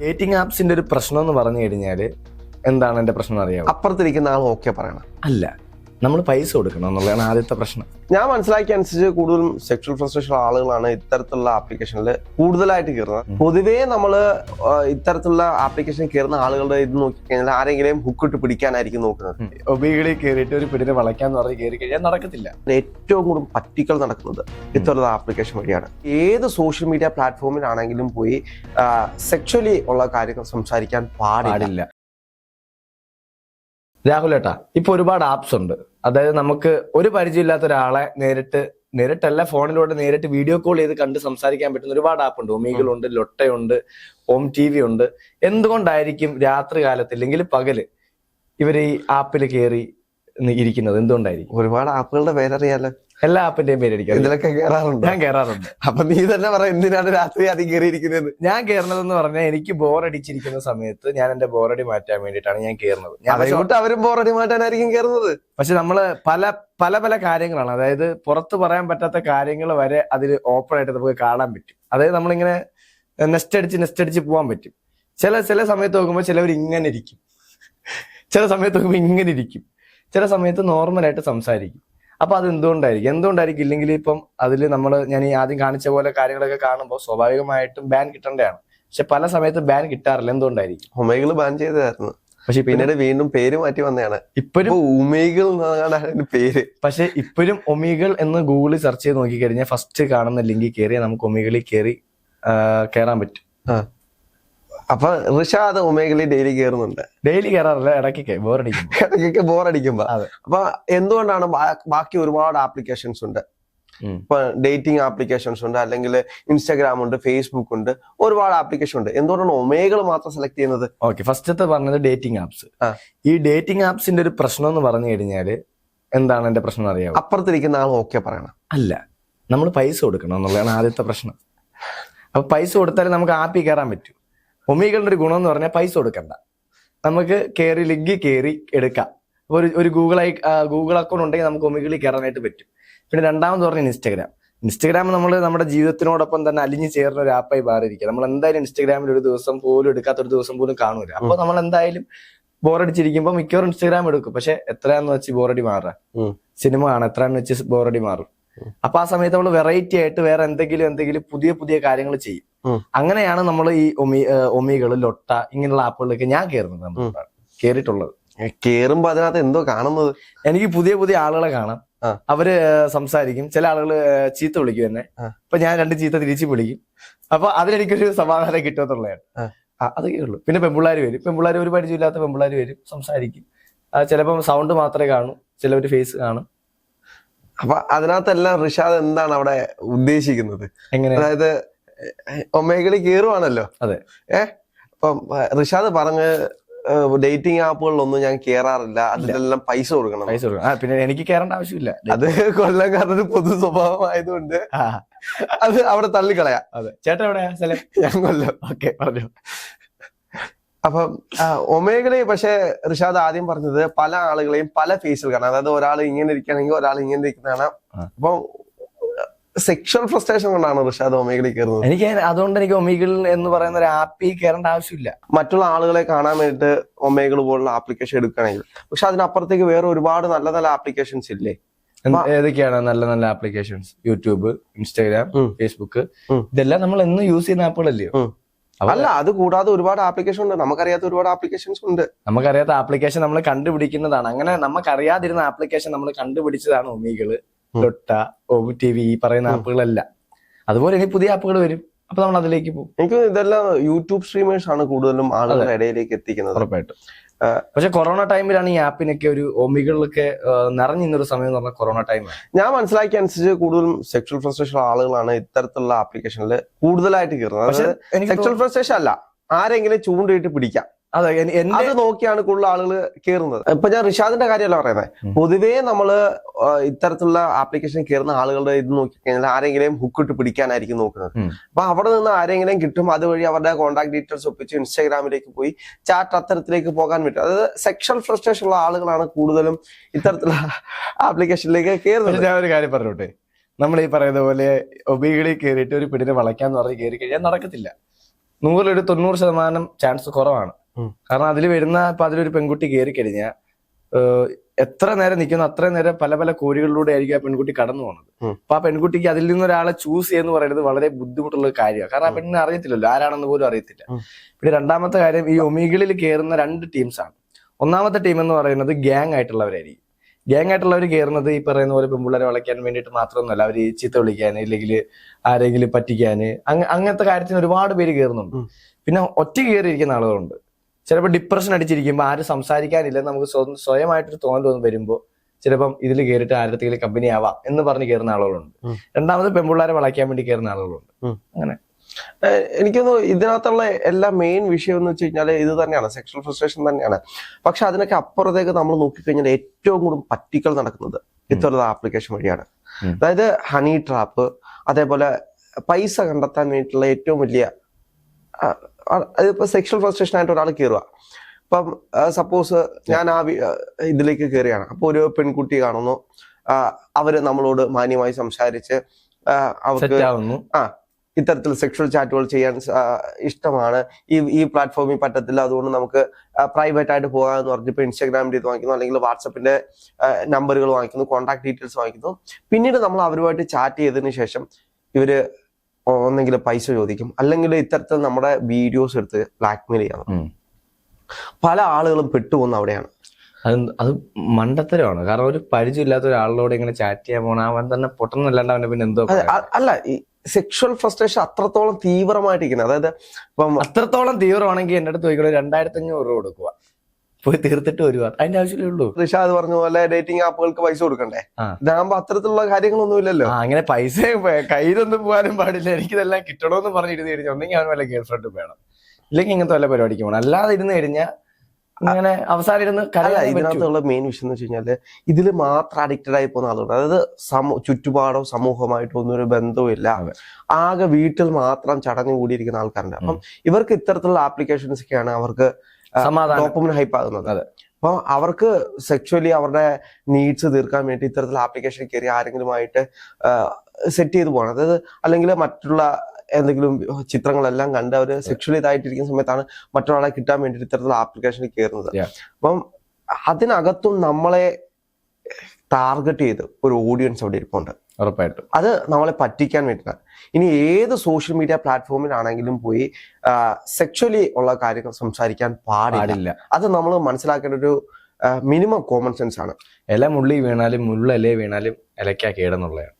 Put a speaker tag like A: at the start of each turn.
A: Dating ആപ്സിന്റെ ഒരു പ്രശ്നം എന്ന് പറഞ്ഞു കഴിഞ്ഞാൽ എന്താണ് എന്റെ പ്രശ്നം അറിയാം
B: അപ്പുറത്തിരിക്കുന്ന ആൾ ഓക്കെ പറയണം.
A: അല്ല. നമ്മൾ പൈസ കൊടുക്കണം എന്നുള്ളതാണ് ആദ്യത്തെ പ്രശ്നം.
B: ഞാൻ മനസ്സിലാക്കിയ അനുസരിച്ച് കൂടുതലും സെക്ഷൽ ഫ്രസ്ട്രേഷൻ ആളുകളാണ് ഇത്തരത്തിലുള്ള ആപ്ലിക്കേഷനിൽ കൂടുതലായിട്ട് കയറുന്നത് പൊതുവേ നമ്മൾ ഇത്തരത്തിലുള്ള ആപ്ലിക്കേഷൻ കയറുന്ന ആളുകളുടെ ഇത് നോക്കിക്കഴിഞ്ഞാൽ ആരെങ്കിലും ഹുക്കിട്ട് പിടിക്കാനായിരിക്കും നോക്കുന്നത്.
A: ഒബികളിൽ കയറിയിട്ട് ഒരു പിടിനെ വളയ്ക്കാന്ന് പറഞ്ഞ് കയറി കഴിഞ്ഞാൽ നടക്കത്തില്ല.
B: ഏറ്റവും കൂടുതൽ പറ്റിക്കൽ നടക്കുന്നത് ഇത്തരത്തിലുള്ള ആപ്ലിക്കേഷൻ വഴിയാണ്. ഏത് സോഷ്യൽ മീഡിയ പ്ലാറ്റ്ഫോമിലാണെങ്കിലും പോയി സെക്ഷലി ഉള്ള കാര്യങ്ങൾ സംസാരിക്കാൻ പാടില്ല.
A: പാടില്ല. രാഹുൽ ഏട്ടാ ഇപ്പൊ ഒരുപാട് ആപ്സ് ഉണ്ട്. അതായത് നമുക്ക് ഒരു പരിചയമില്ലാത്ത ഒരാളെ നേരിട്ട് നേരിട്ടല്ല ഫോണിലൂടെ നേരിട്ട് വീഡിയോ കോൾ ചെയ്ത് കണ്ട് സംസാരിക്കാൻ പറ്റുന്ന ഒരുപാട് ആപ്പ് ഉണ്ട്. ഒമീകളുണ്ട് ലൊട്ടയുണ്ട് ഓം ടി വി ഉണ്ട്. എന്തുകൊണ്ടായിരിക്കും രാത്രി കാലത്ത് ഇല്ലെങ്കിൽ പകൽ ഇവർ ഈ ആപ്പിൽ കയറി ഇരിക്കുന്നത്? എന്തുകൊണ്ടായിരിക്കും?
B: ഒരുപാട് ആപ്പുകളുടെ പേരറിയാലോ?
A: എല്ലാ ആപ്പിന്റെയും പേരടിക്കാം
B: ഇതിലൊക്കെ കയറാറുണ്ട്
A: ഞാൻ കയറാറുണ്ട്
B: അപ്പൊ നീ തന്നെ പറ എന്തിനാണ് രാത്രി അതി കയറിയിരിക്കുന്നത്
A: ഞാൻ കയറുന്നതെന്ന് പറഞ്ഞാൽ എനിക്ക് ബോറടിച്ചിരിക്കുന്ന സമയത്ത് ഞാൻ എന്റെ ബോറടി മാറ്റാൻ വേണ്ടിയിട്ടാണ് ഞാൻ കയറുന്നത് ഞാൻ
B: അവരും ബോറടി മാറ്റാനായിരിക്കും കയറുന്നത്
A: പക്ഷെ നമ്മൾ പല പല പല കാര്യങ്ങളാണ്. അതായത് പുറത്ത് പറയാൻ പറ്റാത്ത കാര്യങ്ങൾ വരെ അതിൽ ഓപ്പൺ ആയിട്ട് നമുക്ക് കാണാൻ പറ്റും. അതായത് നമ്മളിങ്ങനെ നെസ്റ്റ് അടിച്ച് നെസ്റ്റ് അടിച്ച് പോകാൻ പറ്റും. ചില ചില സമയത്ത് നോക്കുമ്പോൾ ചിലവർ ഇങ്ങനെ ഇരിക്കും. ചില സമയത്ത് നോക്കുമ്പോൾ ഇങ്ങനെ ഇരിക്കും. ചില സമയത്ത് നോർമലായിട്ട് സംസാരിക്കും. അപ്പൊ അത് എന്തുകൊണ്ടായിരിക്കും? എന്തുകൊണ്ടായിരിക്കും ഇല്ലെങ്കിൽ ഇപ്പം അതിൽ നമ്മൾ ഞാൻ ഈ ആദ്യം കാണിച്ച പോലെ കാര്യങ്ങളൊക്കെ കാണുമ്പോൾ സ്വാഭാവികമായിട്ടും ബാൻ കിട്ടേണ്ടതാണ്. പക്ഷെ പല സമയത്ത് ബാൻ കിട്ടാറില്ല. എന്തുകൊണ്ടായിരിക്കും?
B: ഹൊമൈകൾ ബാൻ ചെയ്തതായിരുന്നു.
A: പക്ഷെ
B: പിന്നീട് വീണ്ടും പേര് മാറ്റി വന്നതാണ്.
A: ഇപ്പോഴും
B: എന്നാണ് പേര്.
A: പക്ഷെ ഇപ്പോഴും ഒമീകൾ എന്ന് ഗൂഗിളിൽ സെർച്ച് ചെയ്ത് നോക്കിക്കഴിഞ്ഞാൽ ഫസ്റ്റ് കാണുന്ന ലിങ്കിൽ കയറി നമുക്ക് ഒമീകളിൽ കയറി കയറാൻ പറ്റും.
B: അപ്പൊ ഋഷാദ് ഒമേഗലി ഡെയിലി കയറുന്നുണ്ട്
A: ഡെയിലി കയറാറില്ല ഇടയ്ക്കൊക്കെ ബോറടിക്കും.
B: ഇടയ്ക്കൊക്കെ ബോറടിക്കുമ്പോ. അപ്പൊ എന്തുകൊണ്ടാണ് ബാക്കി ഒരുപാട് ആപ്ലിക്കേഷൻസ് ഉണ്ട്? ഇപ്പൊ ഡേറ്റിംഗ് ആപ്ലിക്കേഷൻസ് ഉണ്ട് അല്ലെങ്കിൽ ഇൻസ്റ്റാഗ്രാം ഉണ്ട് ഫേസ്ബുക്ക് ഉണ്ട് ഒരുപാട് ആപ്ലിക്കേഷൻ ഉണ്ട്. എന്തുകൊണ്ടാണ് ഒമേഗൾ മാത്രം സെലക്ട് ചെയ്യുന്നത്?
A: ഓക്കെ ഫസ്റ്റത്തെ പറഞ്ഞത് ഡേറ്റിംഗ് ആപ്സ് ഈ ഡേറ്റിംഗ് ആപ്സിന്റെ ഒരു പ്രശ്നം എന്ന് പറഞ്ഞു കഴിഞ്ഞാൽ എന്താണ് എന്റെ പ്രശ്നം അറിയാം
B: അപ്പുറത്തിരിക്കുന്ന ആൾ ഓക്കെ പറയണം.
A: അല്ല നമ്മൾ പൈസ കൊടുക്കണം എന്നുള്ളതാണ് ആദ്യത്തെ പ്രശ്നം. അപ്പൊ പൈസ കൊടുത്താലേ നമുക്ക് ആപ്പിൽ കയറാൻ പറ്റൂ. ഒമീകളുടെ ഒരു ഗുണം എന്ന് പറഞ്ഞാൽ പൈസ കൊടുക്കണ്ട. നമുക്ക് കയറി ലിങ്കി കയറി എടുക്കാം. അപ്പോൾ ഒരു ഒരു ഗൂഗിൾ ഐ ഗൂഗിൾ അക്കൗണ്ട് ഉണ്ടെങ്കിൽ നമുക്ക് ഒമികളിൽ കയറാനായിട്ട് പറ്റും. പിന്നെ രണ്ടാമത് പറഞ്ഞ ഇൻസ്റ്റഗ്രാം. ഇൻസ്റ്റഗ്രാം നമ്മൾ നമ്മുടെ ജീവിതത്തിനോടൊപ്പം തന്നെ അലിഞ്ഞു ചേർന്ന ഒരു ആപ്പായി മാറിയിരിക്കുക നമ്മൾ എന്തായാലും ഇൻസ്റ്റഗ്രാമിൽ ഒരു ദിവസം പോലും എടുക്കാത്ത ഒരു ദിവസം പോലും കാണൂല. അപ്പൊ നമ്മൾ എന്തായാലും ബോറടിച്ചിരിക്കുമ്പോൾ മിക്കവാറും ഇൻസ്റ്റഗ്രാം എടുക്കും. പക്ഷെ എത്രയാന്ന് വെച്ച് ബോറടി
B: മാറുക.
A: സിനിമ കാണാം. എത്രയാന്ന് വെച്ച് ബോറടി മാറും? അപ്പൊ ആ സമയത്ത് നമ്മൾ വെറൈറ്റി ആയിട്ട് വേറെ എന്തെങ്കിലും എന്തെങ്കിലും പുതിയ പുതിയ കാര്യങ്ങൾ ചെയ്യും. അങ്ങനെയാണ് നമ്മൾ ഈ ഒമി ഒമികൾ ലൊട്ട ഇങ്ങനെയുള്ള ആപ്പുകളിലേക്ക് ഞാൻ കയറുന്നത് നമ്മൾ കയറിയിട്ടുള്ളത്
B: കേറുമ്പോ അതിനകത്ത് എന്തോ കാണുന്നത്?
A: എനിക്ക് പുതിയ പുതിയ ആളുകളെ കാണാം. അവർ സംസാരിക്കും. ചില ആളുകൾ ചീത്ത വിളിക്കും എന്നെ. അപ്പൊ ഞാൻ രണ്ട് ചീത്ത തിരിച്ചു വിളിക്കും. അപ്പൊ അതിലെനിക്കൊരു സമാധാനം കിട്ടുമെന്നുള്ളതാണ്.
B: ആ,
A: അതൊക്കെ ഉള്ളൂ. പിന്നെ പെമ്പിള്ളാർ വരും. പെമ്പിള്ളാർ ഒരു പരിചയമില്ലാത്ത പെമ്പിള്ളാർ വരും സംസാരിക്കും. ചിലപ്പോൾ ചിലപ്പം സൗണ്ട് മാത്രമേ കാണൂ. ചിലവര് ഫേസ് കാണും.
B: അപ്പൊ അതിനകത്തെല്ലാം ഋഷാദ് എന്താണ് അവിടെ ഉദ്ദേശിക്കുന്നത്? അതായത് ഒമേഗിളി കേറുവാണല്ലോ.
A: അതെ.
B: ഏ? അപ്പം റിഷാദ് പറഞ്ഞ് ഡേറ്റിംഗ് ആപ്പുകളിലൊന്നും ഞാൻ കേറാറില്ല. അതിലെല്ലാം പൈസ കൊടുക്കണം.
A: പൈസ കൊടുക്കണം. പിന്നെ എനിക്ക് കേറേണ്ട ആവശ്യമില്ല.
B: അത് കൊല്ലംകാരുടെ പൊതു സ്വഭാവം
A: ആയതുകൊണ്ട്
B: അത് അവിടെ തള്ളിക്കളയാ.
A: അതെ. ചേട്ടൻ എവിടെയാ സ്ഥലം?
B: ഞാൻ കൊല്ലം.
A: ഓക്കെ പറഞ്ഞു.
B: അപ്പം ആ, ഒമേഗിളി പക്ഷെ ഋഷാദ് ആദ്യം പറഞ്ഞത് പല ആളുകളെയും പല ഫേസിൽ കാണാം. അതായത് ഒരാൾ ഇങ്ങനെ ഇരിക്കുകയാണെങ്കിൽ ഒരാൾ ഇങ്ങനെ ഇരിക്കുന്ന കാണാം
A: ആ.
B: സെക്ഷൽ ഫ്രസ്ട്രേഷൻ കൊണ്ടാണ് ഋഷാദ് ഒമേഗിളി കയറുന്നത്.
A: എനിക്ക് അതുകൊണ്ട് എനിക്ക് ഒമേഗൽ എന്ന് പറയുന്ന ഒരു ആപ്പിൽ കയറേണ്ട ആവശ്യമില്ല.
B: മറ്റുള്ള ആളുകളെ കാണാൻ വേണ്ടിട്ട് ഒമേഗിൾ പോലുള്ള ആപ്ലിക്കേഷൻ എടുക്കുകയാണെങ്കിൽ. പക്ഷെ അതിനപ്പുറത്തേക്ക് വേറെ ഒരുപാട് നല്ല നല്ല ആപ്ലിക്കേഷൻസ് ഇല്ലേ?
A: ഏതൊക്കെയാണ് നല്ല നല്ല ആപ്ലിക്കേഷൻസ് യൂട്യൂബ് ഇൻസ്റ്റാഗ്രാം ഫേസ്ബുക്ക് ഇതെല്ലാം നമ്മൾ എന്നും യൂസ് ചെയ്യുന്ന ആപ്പുകളല്ലയോ. അപ്പൊ
B: അല്ല അത് കൂടാതെ ഒരുപാട് ആപ്ലിക്കേഷൻ ഉണ്ട്. നമുക്കറിയാത്ത ഒരുപാട് ആപ്ലിക്കേഷൻസ് ഉണ്ട്.
A: നമുക്കറിയാത്ത ആപ്ലിക്കേഷൻ നമ്മൾ കണ്ടുപിടിക്കുന്നതാണ്. അങ്ങനെ നമുക്കറിയാതിരുന്ന ആപ്ലിക്കേഷൻ നമ്മൾ കണ്ടുപിടിച്ചതാണ് ഒമികൾ
B: ഉം.
A: ലൊട്ട ഓമി ടി വി ഈ പറയുന്ന ആപ്പുകളല്ല. അതുപോലെ ഇനി പുതിയ ആപ്പുകൾ വരും. അപ്പൊ നമ്മൾ അതിലേക്ക് പോകും.
B: എനിക്ക് ഇതെല്ലാം യൂട്യൂബ് സ്ട്രീമേഴ്സ് ആണ് കൂടുതലും ആളുകളുടെ ഇടയിലേക്ക് എത്തിക്കുന്നത്.
A: ഉറപ്പായിട്ടും. പക്ഷെ കൊറോണ ടൈമിലാണ് ഈ ആപ്പിനൊക്കെ ഒരു ഓമികളിലൊക്കെ നിറഞ്ഞിരുന്നൊരു സമയം എന്ന് പറഞ്ഞാൽ കൊറോണ ടൈമാണ്.
B: ഞാൻ മനസ്സിലാക്കിയ അനുസരിച്ച് കൂടുതലും സെക്ഷൽ ഫ്രസ്ട്രേഷൻ ആളുകളാണ് ഇത്തരത്തിലുള്ള ആപ്ലിക്കേഷനിൽ കൂടുതലായിട്ട് കയറുന്നത് സെക്ഷൽ ഫ്രസ്ട്രേഷൻ അല്ല. ആരെങ്കിലും ചൂണ്ടിയിട്ട് പിടിക്കാം.
A: അതെ
B: അത് നോക്കിയാണ് കൂടുതൽ ആളുകൾ കയറുന്നത് ഇപ്പൊ ഞാൻ റിഷാദിന്റെ കാര്യമല്ല പറയുന്നത്. പൊതുവേ നമ്മൾ ഇത്തരത്തിലുള്ള ആപ്ലിക്കേഷൻ കയറുന്ന ആളുകളുടെ ഇത് നോക്കിക്കഴിഞ്ഞാൽ ആരെങ്കിലും ഹുക്കിട്ട് പിടിക്കാനായിരിക്കും നോക്കുന്നത്. അപ്പൊ അവിടെ നിന്ന് ആരെങ്കിലും കിട്ടും അതുവഴി അവരുടെ കോൺടാക്ട് ഡീറ്റെയിൽസ് ഒപ്പിച്ച് ഇൻസ്റ്റാഗ്രാമിലേക്ക് പോയി ചാറ്റ് അത്തരത്തിലേക്ക് പോകാൻ പറ്റും. അതായത് സെക്ഷൽ ഫ്രസ്ട്രേഷൻ ഉള്ള ആളുകളാണ് കൂടുതലും ഇത്തരത്തിലുള്ള ആപ്ലിക്കേഷനിലേക്ക് കയറുന്നത്
A: ഞാൻ ഒരു കാര്യം പറഞ്ഞോട്ടെ? നമ്മൾ ഈ പറയുന്ന പോലെ ഒബികളിൽ കയറിയിട്ട് ഒരു പിടിനെ വളയ്ക്കാന്ന് പറഞ്ഞ് കയറി കഴിഞ്ഞാൽ നടക്കത്തില്ല. നൂറിലൊരു തൊണ്ണൂറ് ശതമാനം ചാൻസ് കുറവാണ്. കാരണം അതിൽ വരുന്ന ഇപ്പൊ അതിലൊരു പെൺകുട്ടി കയറി കഴിഞ്ഞാൽ എത്ര നേരം നിൽക്കുന്നു അത്രയും നേരം പല പല കോരികളിലൂടെ ആയിരിക്കും ആ പെൺകുട്ടി കടന്നു പോകുന്നത്. അപ്പൊ ആ പെൺകുട്ടിക്ക് അതിൽ നിന്ന് ഒരാളെ ചൂസ് ചെയ്യുന്ന പറയുന്നത് വളരെ ബുദ്ധിമുട്ടുള്ള ഒരു കാര്യമാണ് കാരണം ആ പെണ്ണിനെ അറിയത്തില്ലല്ലോ ആരാണെന്ന് പോലും അറിയത്തില്ല. പിന്നെ രണ്ടാമത്തെ കാര്യം ഈ ഒമികളിൽ കയറുന്ന രണ്ട് ടീംസാണ് ആണ്. ഒന്നാമത്തെ ടീം എന്ന് പറയുന്നത് ഗ്യാങ് ആയിട്ടുള്ളവരായിരിക്കും. ഗ്യാങ് ആയിട്ടുള്ളവർ കയറുന്നത് ഈ പറയുന്ന പോലെ പെൺപിള്ളേരെ വളയ്ക്കാൻ വേണ്ടിയിട്ട് മാത്രമൊന്നുമല്ല. അവർ ചീത്ത വിളിക്കാൻ ഇല്ലെങ്കിൽ ആരെങ്കിലും പറ്റിക്കാൻ അങ്ങനത്തെ കാര്യത്തിന് ഒരുപാട് പേര് കയറുന്നുണ്ട്. പിന്നെ ഒറ്റ കയറിയിരിക്കുന്ന ആളുകളുണ്ട്. ചിലപ്പോൾ ഡിപ്രഷൻ അടിച്ചിരിക്കുമ്പോൾ ആരും സംസാരിക്കാനില്ല നമുക്ക് സ്വ- സ്വയമായിട്ടൊരു തോന്നൽ തോന്നി വരുമ്പോൾ ചിലപ്പം ഇതിൽ കയറിയിട്ട് ആരുടെ കമ്പനി ആവാം എന്ന് പറഞ്ഞ് കയറുന്ന ആളുകളുണ്ട്. രണ്ടാമത് പെൺപിള്ളേരെ വളയ്ക്കാൻ വേണ്ടി കയറുന്ന ആളുകളുണ്ട്. അങ്ങനെ.
B: എനിക്ക് എനിക്കൊന്ന് ഇതിനകത്തുള്ള എല്ലാ മെയിൻ വിഷയം എന്ന് വെച്ച് കഴിഞ്ഞാൽ ഇത് തന്നെയാണ് സെക്ഷൽ ഫ്രസ്ട്രേഷൻ തന്നെയാണ്. പക്ഷെ അതിനൊക്കെ അപ്പുറത്തേക്ക് നമ്മൾ നോക്കിക്കഴിഞ്ഞാൽ ഏറ്റവും കൂടുതൽ പറ്റിക്കൽ നടക്കുന്നത് ഇത്തരത്തിലുള്ള ആപ്ലിക്കേഷൻ വഴിയാണ്. അതായത് ഹണി ട്രാപ്പ് അതേപോലെ പൈസ കണ്ടെത്താൻ വേണ്ടിയിട്ടുള്ള ഏറ്റവും വലിയ ആ, ആ, അതിപ്പോ സെക്ഷൽ ഫ്രസ്ട്രേഷൻ ആയിട്ട് ഒരാൾ കയറുക ഇപ്പം സപ്പോസ് ഞാൻ ആ ഇതിലേക്ക് കയറിയാണ് അപ്പൊ ഒരു പെൺകുട്ടി കാണുന്നു. അവർ നമ്മളോട് മാന്യമായി സംസാരിച്ച് അവർക്ക്
A: ആ
B: ഇത്തരത്തിൽ സെക്ഷൽ ചാറ്റുകൾ ചെയ്യാൻ ഇഷ്ടമാണ്. ഈ ഈ പ്ലാറ്റ്ഫോമിൽ പറ്റത്തില്ല. അതുകൊണ്ട് നമുക്ക് പ്രൈവറ്റ് ആയിട്ട് പോകാമെന്ന് പറഞ്ഞ് ഇപ്പൊ ഇൻസ്റ്റാഗ്രാമിൽ ഇത് വാങ്ങിക്കുന്നു. അല്ലെങ്കിൽ വാട്സപ്പിന്റെ നമ്പറുകൾ വാങ്ങിക്കുന്നു. Contact details വാങ്ങിക്കുന്നു. പിന്നീട് നമ്മൾ അവരുമായിട്ട് ചാറ്റ് ചെയ്തതിന് ശേഷം ഇവർ ഒന്നെങ്കിൽ പൈസ ചോദിക്കും. അല്ലെങ്കിൽ ഇത്തരത്തിൽ നമ്മുടെ വീഡിയോസ് എടുത്ത് ബ്ലാക്ക്മെയിൽ
A: ചെയ്യണം
B: പല ആളുകളും പെട്ടുപോകുന്ന അവിടെയാണ്.
A: അത് അത് മണ്ടത്തരമാണ്. കാരണം ഒരു പരിചയമില്ലാത്ത ഒരാളോട് ഇങ്ങനെ ചാറ്റ് ചെയ്യാൻ പോണ അവൻ തന്നെ പൊട്ടുന്നല്ലാണ്ട് അവന്റെ പിന്നെ എന്തോ
B: അല്ല ഈ സെക്ഷൽ ഫ്രസ്ട്രേഷൻ അത്രത്തോളം തീവ്രമായിട്ടിരിക്കുന്നത്. അതായത് ഇപ്പം
A: അത്രത്തോളം തീവ്രമാണെങ്കിൽ എന്റെ അടുത്ത് ചോദിക്കണം രണ്ടായിരത്തി അഞ്ഞൂറ് രൂപ കൊടുക്കുക പോയി തീർത്തിട്ട് വരിക അതിന്റെ ആവശ്യമേ ഉള്ളൂ
B: ഋഷാദ് പറഞ്ഞ പോലെ ഡേറ്റിംഗ് ആപ്പുകൾക്ക് പൈസ കൊടുക്കണ്ടേ. ഇതാകുമ്പോ അത്തരത്തിലുള്ള കാര്യങ്ങളൊന്നും ഇല്ലല്ലോ
A: അങ്ങനെ പൈസ കയ്യിലൊന്നും പോകാനും പാടില്ല. എനിക്കിതെല്ലാം കിട്ടണമെന്ന് പറഞ്ഞിരുന്ന് കഴിഞ്ഞാൽ ഒന്നെങ്കിൽ അവൻ വല്ല ഗേൾ ഫ്രണ്ട് വേണം. ഇല്ലെങ്കിൽ ഇങ്ങനത്തെ വല്ല പരിപാടിക്ക് പോകണം അല്ലാതെ ഇരുന്ന് കഴിഞ്ഞാൽ അങ്ങനെ അവസാനം ഇരുന്ന്
B: ഇതിനകത്തുള്ള മെയിൻ വിഷയം എന്ന് വെച്ച് കഴിഞ്ഞാൽ ഇതിൽ മാത്രം അഡിക്റ്റഡ് ആയി പോകുന്ന ആളുകൾ അതായത് സമൂ ചുറ്റുപാടോ സമൂഹമായിട്ടോ ഒന്നും ഒരു ബന്ധവും ഇല്ല. ആകെ വീട്ടിൽ മാത്രം ചടഞ്ഞു കൂടിയിരിക്കുന്ന ആൾക്കാരുണ്ട്. അപ്പം ഇവർക്ക് ഇത്തരത്തിലുള്ള ആപ്ലിക്കേഷൻസ് ഒക്കെയാണ് അവർക്ക് ഡോപ്പമിൻ ഹൈപ്പ് ആകുന്നത്.
A: അതെ.
B: അപ്പൊ അവർക്ക് സെക്ച്വലി അവരുടെ നീഡ്സ് തീർക്കാൻ വേണ്ടി ഇത്തരത്തിൽ ആപ്ലിക്കേഷൻ കയറി ആരെങ്കിലുമായിട്ട് സെറ്റ് ചെയ്തു പോകണം. അതായത് അല്ലെങ്കിൽ മറ്റുള്ള എന്തെങ്കിലും ചിത്രങ്ങളെല്ലാം കണ്ട് അവർ സെക്ഷലി ഇതായിട്ടിരിക്കുന്ന സമയത്താണ് മറ്റൊരാളെ കിട്ടാൻ വേണ്ടി ഇത്തരത്തിലുള്ള ആപ്ലിക്കേഷൻ കയറുന്നത്. അപ്പം അതിനകത്തും നമ്മളെ ടാർഗറ്റ് ചെയ്ത് ഒരു ഓഡിയൻസ് അവിടെ ഇരിപ്പുണ്ട്.
A: ഉറപ്പായിട്ടും.
B: അത് നമ്മളെ പറ്റിക്കാൻ വേണ്ടിയിട്ടാണ് ഇനി ഏത് സോഷ്യൽ മീഡിയ പ്ലാറ്റ്ഫോമിലാണെങ്കിലും പോയി സെക്ച്വലി ഉള്ള കാര്യങ്ങൾ സംസാരിക്കാൻ പാടില്ല.
A: പാടില്ല.
B: അത് നമ്മൾ മനസ്സിലാക്കേണ്ട ഒരു മിനിമം കോമൺ സെൻസ് ആണ്.
A: ഇല മുള്ളി വീണാലും മുള്ളലേ വീണാലും ഇലക്കാ കേടെന്നുള്ളതാണ്.